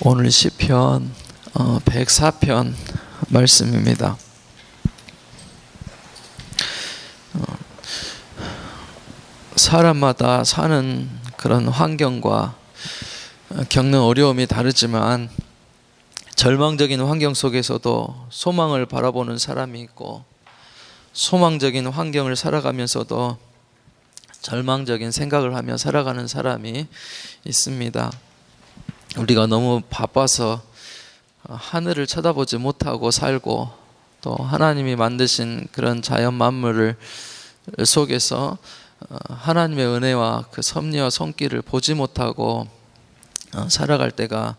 오늘 시편 104편 말씀입니다. 어, 사람마다 사는 그런 환경과 겪는 어려움이 다르지만 절망적인 환경 속에서도 소망을 바라보는 사람이 있고 소망적인 환경을 살아가면서도 절망적인 생각을 하며 살아가는 사람이 있습니다. 우리가 너무 바빠서 하늘을 쳐다보지 못하고 살고 또 하나님이 만드신 그런 자연 만물을 속에서 하나님의 은혜와 그 섭리와 손길을 보지 못하고 살아갈 때가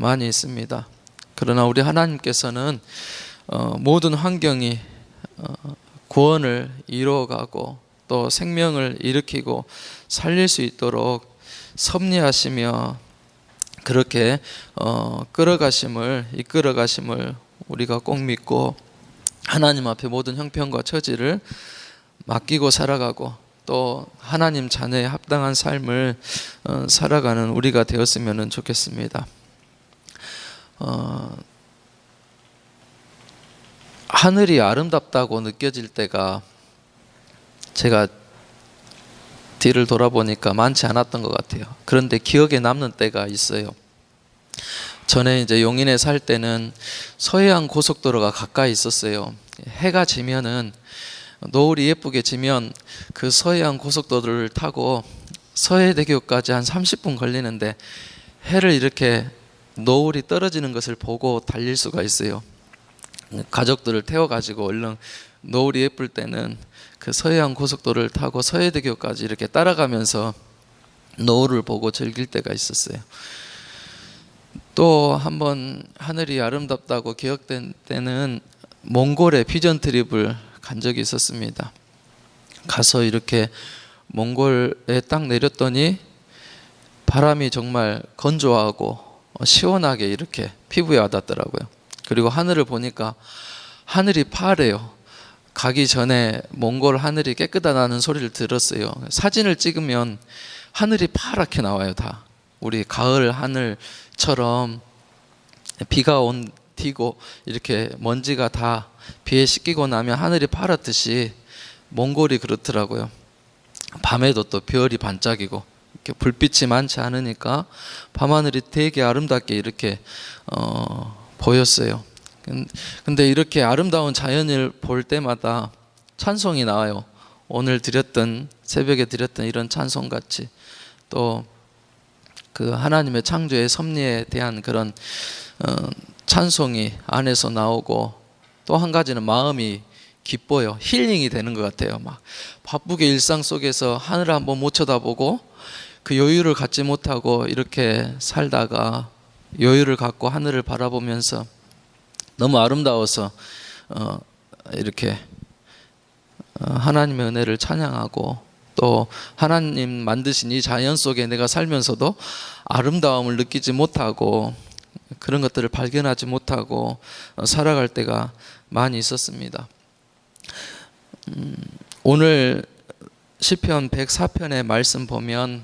많이 있습니다. 그러나 우리 하나님께서는 모든 환경이 구원을 이루어가고 또 생명을 일으키고 살릴 수 있도록 섭리하시며 그렇게 어, 끌어가심을 이끌어가심을 우리가 꼭 믿고 하나님 앞에 모든 형편과 처지를 맡기고 살아가고 또 하나님 자녀에 합당한 삶을 어, 살아가는 우리가 되었으면 좋겠습니다. 어, 하늘이 아름답다고 느껴질 때가 제가 뒤를 돌아보니까 많지 않았던 것 같아요. 그런데 기억에 남는 때가 있어요. 전에 이제 용인에 살 때는 서해안 고속도로가 가까이 있었어요. 해가 지면은 노을이 예쁘게 지면 그 서해안 고속도로를 타고 서해대교까지 한 30분 걸리는데 해를 이렇게 노을이 떨어지는 것을 보고 달릴 수가 있어요. 가족들을 태워가지고 얼른 노을이 예쁠 때는 그 서해안 고속도로를 타고 서해대교까지 이렇게 따라가면서 노을을 보고 즐길 때가 있었어요. 또 한 번 하늘이 아름답다고 기억된 때는 몽골에 피전 트립을 간 적이 있었습니다. 가서 이렇게 몽골에 딱 내렸더니 바람이 정말 건조하고 시원하게 이렇게 피부에 와닿더라고요. 그리고 하늘을 보니까 하늘이 파래요. 가기 전에 몽골 하늘이 깨끗하다는 소리를 들었어요. 사진을 찍으면 하늘이 파랗게 나와요, 다. 우리 가을 하늘처럼 비가 온 튀고 이렇게 먼지가 다 비에 씻기고 나면 하늘이 파랗듯이 몽골이 그렇더라고요. 밤에도 또 별이 반짝이고 이렇게 불빛이 많지 않으니까 밤하늘이 되게 아름답게 이렇게 어, 보였어요. 근데 이렇게 아름다운 자연을 볼 때마다 찬송이 나와요. 오늘 드렸던 새벽에 드렸던 이런 찬송 같이 또 그 하나님의 창조의 섭리에 대한 그런 어, 찬송이 안에서 나오고 또 한 가지는 마음이 기뻐요. 힐링이 되는 것 같아요. 막 바쁘게 일상 속에서 하늘을 한번 못 쳐다보고 그 여유를 갖지 못하고 이렇게 살다가 여유를 갖고 하늘을 바라보면서 너무 아름다워서 어, 이렇게 어, 하나님의 은혜를 찬양하고 또 하나님 만드신 이 자연 속에 내가 살면서도 아름다움을 느끼지 못하고 그런 것들을 발견하지 못하고 어, 살아갈 때가 많이 있었습니다. 음, 오늘 시편 104편의 말씀 보면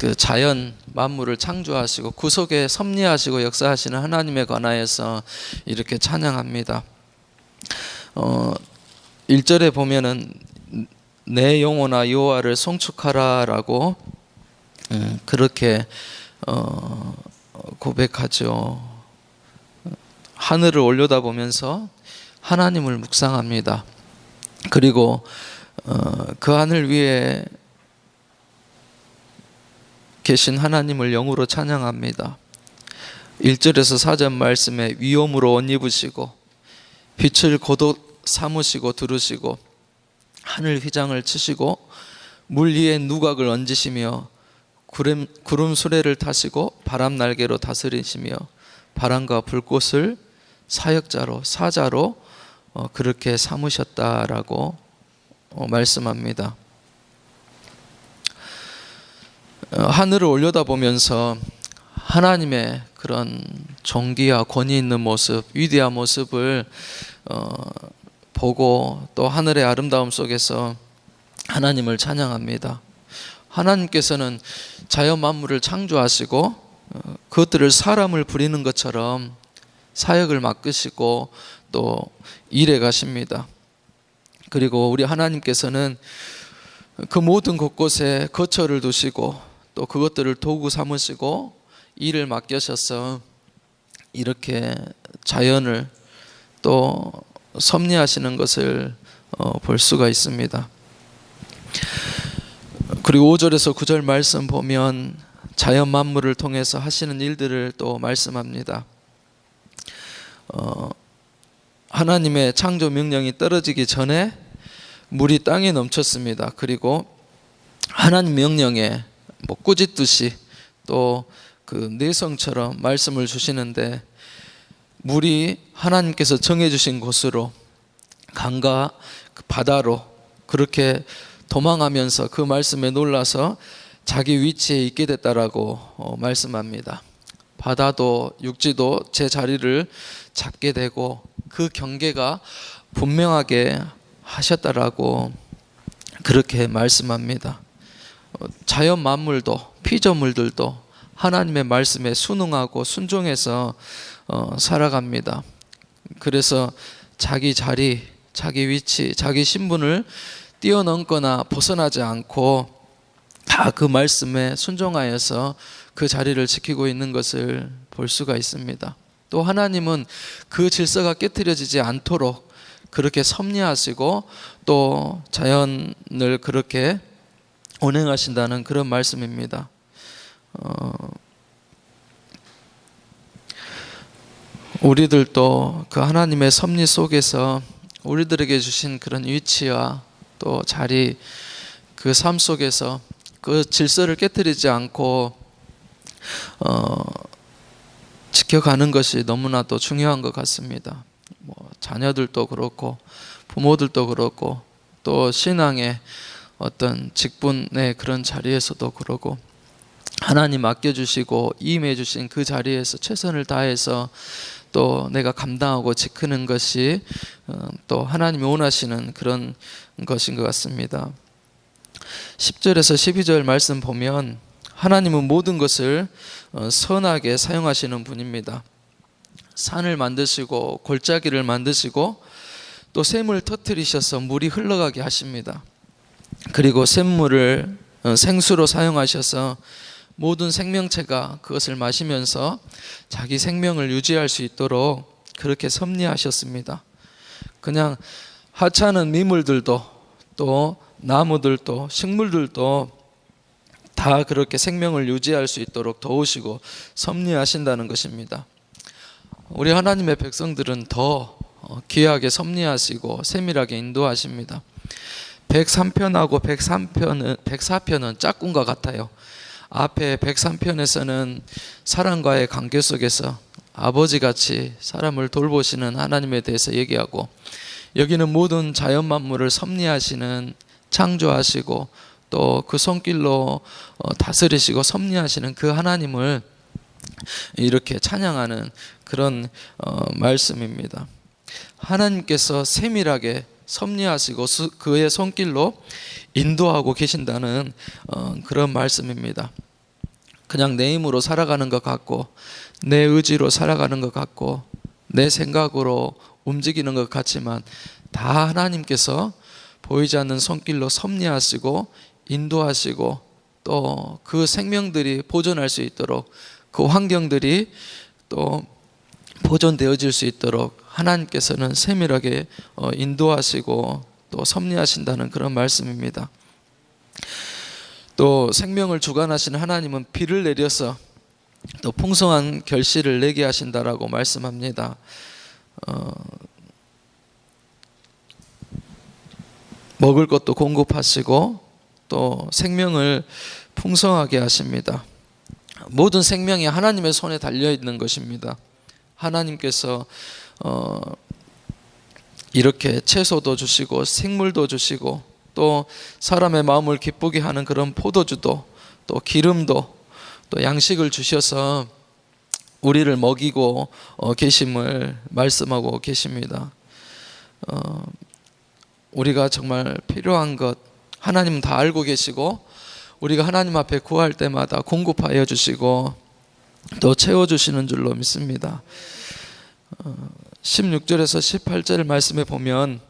그 자연 만물을 창조하시고 구속에 섭리하시고 역사하시는 하나님에 관하여서 이렇게 찬양합니다. 어, 1절에 보면은 내 영혼아 여호와를 송축하라라고 음, 그렇게 어, 고백하죠. 하늘을 올려다보면서 하나님을 묵상합니다. 그리고 어, 그 하늘 위에 계신 하나님을 영으로 찬양합니다. 1절에서 4절 말씀에 위엄으로 옷 입으시고 빛을 고독 삼으시고 두르시고 하늘 휘장을 치시고 물 위에 누각을 얹으시며 구름, 구름 수레를 타시고 바람 날개로 다스리시며 바람과 불꽃을 사역자로 사자로 어, 그렇게 삼으셨다라고 어, 말씀합니다. 어, 하늘을 올려다보면서 하나님의 그런 정기와 권위 있는 모습, 위대한 모습을 어, 보고 또 하늘의 아름다움 속에서 하나님을 찬양합니다. 하나님께서는 자연 만물을 창조하시고 어, 그것들을 사람을 부리는 것처럼 사역을 맡으시고 또 일해 가십니다. 그리고 우리 하나님께서는 그 모든 곳곳에 거처를 두시고 또 그것들을 도구 삼으시고 일을 맡겨셔서 이렇게 자연을 또 섭리하시는 것을 어, 볼 수가 있습니다. 그리고 5절에서 9절 말씀 보면 자연 만물을 통해서 하시는 일들을 또 말씀합니다. 어, 하나님의 창조 명령이 떨어지기 전에 물이 땅에 넘쳤습니다. 그리고 하나님 명령에 뭐 꾸짖듯이 또 그 내성처럼 말씀을 주시는데 물이 하나님께서 정해주신 곳으로 강과 그 바다로 그렇게 도망하면서 그 말씀에 놀라서 자기 위치에 있게 됐다라고 어, 말씀합니다. 바다도 육지도 제 자리를 잡게 되고 그 경계가 분명하게 하셨다라고 그렇게 말씀합니다. 어, 자연 만물도 피조물들도 하나님의 말씀에 순응하고 순종해서 어, 살아갑니다. 그래서 자기 자리, 자기 위치, 자기 신분을 뛰어넘거나 벗어나지 않고 다 그 말씀에 순종하여서 그 자리를 지키고 있는 것을 볼 수가 있습니다. 또 하나님은 그 질서가 깨뜨려지지 않도록 그렇게 섭리하시고 또 자연을 그렇게 운행하신다는 그런 말씀입니다. 어, 우리들도 그 하나님의 섭리 속에서 우리들에게 주신 그런 위치와 또 자리 그 삶 속에서 그 질서를 깨뜨리지 않고 어, 지켜가는 것이 너무나도 중요한 것 같습니다. 뭐 자녀들도 그렇고 부모들도 그렇고 또 신앙의 어떤 직분의 그런 자리에서도 그러고 하나님 맡겨주시고 임해 주신 그 자리에서 최선을 다해서 또 내가 감당하고 지키는 것이 어, 또 하나님이 원하시는 그런 것인 것 같습니다. 10절에서 12절 말씀 보면 하나님은 모든 것을 어, 선하게 사용하시는 분입니다. 산을 만드시고 골짜기를 만드시고 또 샘을 터뜨리셔서 물이 흘러가게 하십니다. 그리고 샘물을 어, 생수로 사용하셔서 모든 생명체가 그것을 마시면서 자기 생명을 유지할 수 있도록 그렇게 섭리하셨습니다. 그냥 하찮은 미물들도 또 나무들도 식물들도 다 그렇게 생명을 유지할 수 있도록 도우시고 섭리하신다는 것입니다. 우리 하나님의 백성들은 더 귀하게 섭리하시고 세밀하게 인도하십니다. 103편하고 103편은 104편은 짝꿍과 같아요. 앞에 103편에서는 사람과의 관계 속에서 아버지 같이 사람을 돌보시는 하나님에 대해서 얘기하고 여기는 모든 자연 만물을 섭리하시는 창조하시고 또 그 손길로 어, 다스리시고 섭리하시는 그 하나님을 이렇게 찬양하는 그런 어, 말씀입니다. 하나님께서 세밀하게 섭리하시고 그의 손길로 인도하고 계신다는 어, 그런 말씀입니다. 그냥 내 힘으로 살아가는 것 같고 내 의지로 살아가는 것 같고 내 생각으로 움직이는 것 같지만 다 하나님께서 보이지 않는 손길로 섭리하시고 인도하시고 또 그 생명들이 보존할 수 있도록 그 환경들이 또 보존되어질 수 있도록 하나님께서는 세밀하게 어, 인도하시고 또 섭리하신다는 그런 말씀입니다. 또 생명을 주관하시는 하나님은 비를 내려서 또 풍성한 결실을 내게 하신다라고 말씀합니다. 어, 먹을 것도 공급하시고 또 생명을 풍성하게 하십니다. 모든 생명이 하나님의 손에 달려 있는 것입니다. 하나님께서 어, 이렇게 채소도 주시고 생물도 주시고 또 사람의 마음을 기쁘게 하는 그런 포도주도 또 기름도 또 양식을 주셔서 우리를 먹이고 어, 계심을 말씀하고 계십니다. 어, 우리가 정말 필요한 것 하나님은 다 알고 계시고 우리가 하나님 앞에 구할 때마다 공급하여 주시고 또 채워주시는 줄로 믿습니다. 16절에서 18절 말씀에 보면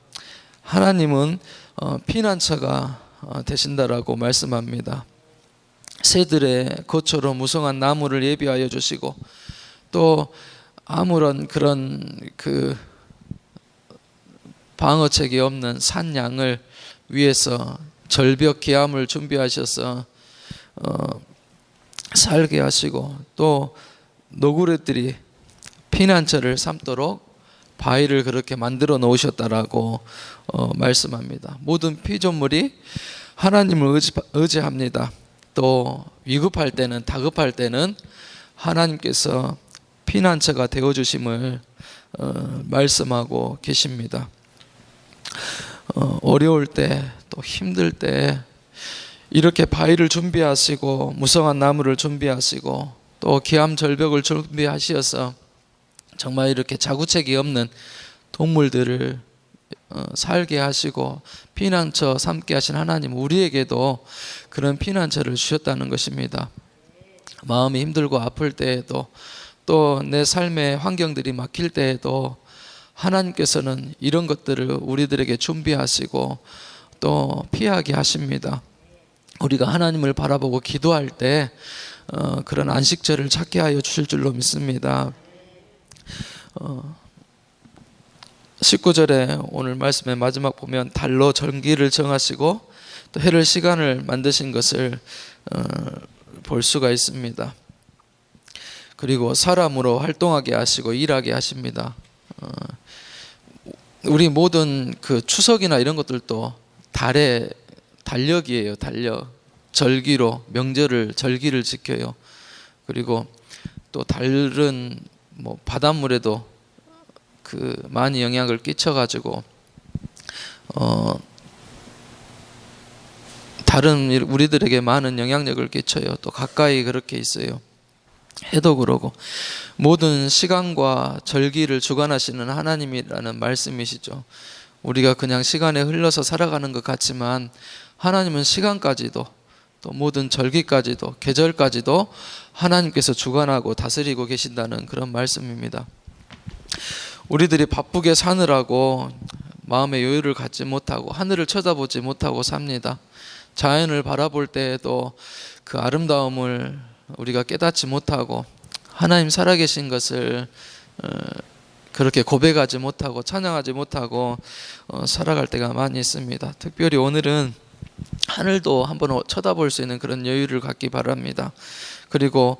하나님은 어, 피난처가 어, 되신다라고 말씀합니다. 새들의 것처럼 무성한 나무를 예비하여 주시고 또 아무런 그런 그 방어책이 없는 산양을 위해서 절벽 기암을 준비하셔서 어, 살게 하시고 또 노구렛들이 피난처를 삼도록 바위를 그렇게 만들어 놓으셨다라고 어, 말씀합니다. 모든 피조물이 하나님을 의지, 의지합니다. 또 위급할 때는 다급할 때는 하나님께서 피난처가 되어 주심을 어, 말씀하고 계십니다. 어, 어려울 때 또 힘들 때 이렇게 바위를 준비하시고 무성한 나무를 준비하시고 또 기암 절벽을 준비하시어서 정말 이렇게 자구책이 없는 동물들을 어, 살게 하시고 피난처 삼게 하신 하나님 우리에게도 그런 피난처를 주셨다는 것입니다. 마음이 힘들고 아플 때에도 또 내 삶의 환경들이 막힐 때에도 하나님께서는 이런 것들을 우리들에게 준비하시고 또 피하게 하십니다. 우리가 하나님을 바라보고 기도할 때 어, 그런 안식처를 찾게 하여 주실 줄로 믿습니다. 어, 19절에 오늘 말씀의 마지막 보면 달로 절기를 정하시고 또 해를 시간을 만드신 것을 어, 볼 수가 있습니다. 그리고 사람으로 활동하게 하시고 일하게 하십니다. 어, 우리 모든 그 추석이나 이런 것들도 달의 달력이에요. 달력. 절기로 명절을 절기를 지켜요. 그리고 또 달은 뭐 바닷물에도 그 많이 영향을 끼쳐 가지고 어 다른 우리들에게 많은 영향력을 끼쳐요. 또 가까이 그렇게 있어요. 해도 그러고 모든 시간과 절기를 주관하시는 하나님이라는 말씀이시죠. 우리가 그냥 시간에 흘러서 살아가는 것 같지만 하나님은 시간까지도 또 모든 절기까지도 계절까지도 하나님께서 주관하고 다스리고 계신다는 그런 말씀입니다. 우리들이 바쁘게 사느라고 마음의 여유를 갖지 못하고 하늘을 쳐다보지 못하고 삽니다. 자연을 바라볼 때에도 그 아름다움을 우리가 깨닫지 못하고 하나님 살아계신 것을 어, 그렇게 고백하지 못하고 찬양하지 못하고 어, 살아갈 때가 많이 있습니다. 특별히 오늘은 하늘도 한번 쳐다볼 수 있는 그런 여유를 갖기 바랍니다. 그리고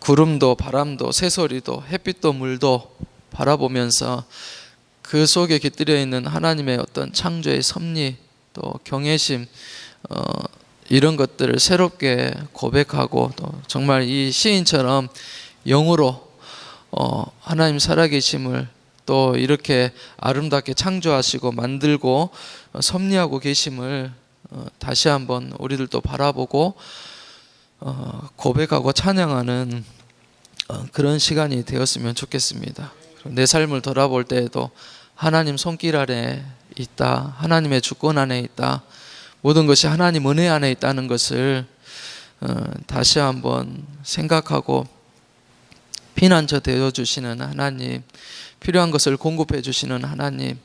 구름도 바람도 새소리도 햇빛도 물도 바라보면서 그 속에 깃들여 있는 하나님의 어떤 창조의 섭리 또 경외심 어, 이런 것들을 새롭게 고백하고 또 정말 이 시인처럼 영으로 어, 하나님 살아계심을 또 이렇게 아름답게 창조하시고 만들고 어, 섭리하고 계심을 어, 다시 한번 우리들도 바라보고 어, 고백하고 찬양하는 어, 그런 시간이 되었으면 좋겠습니다. 내 삶을 돌아볼 때에도 하나님 손길 아래 있다. 하나님의 주권 안에 있다. 모든 것이 하나님 은혜 안에 있다는 것을 다시 한번 생각하고 피난처 되어 주시는 하나님, 필요한 것을 공급해 주시는 하나님,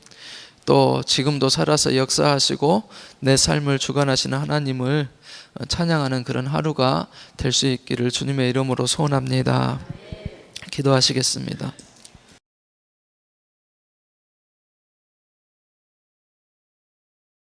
또 지금도 살아서 역사하시고 내 삶을 주관하시는 하나님을 찬양하는 그런 하루가 될 수 있기를 주님의 이름으로 소원합니다. 기도하시겠습니다.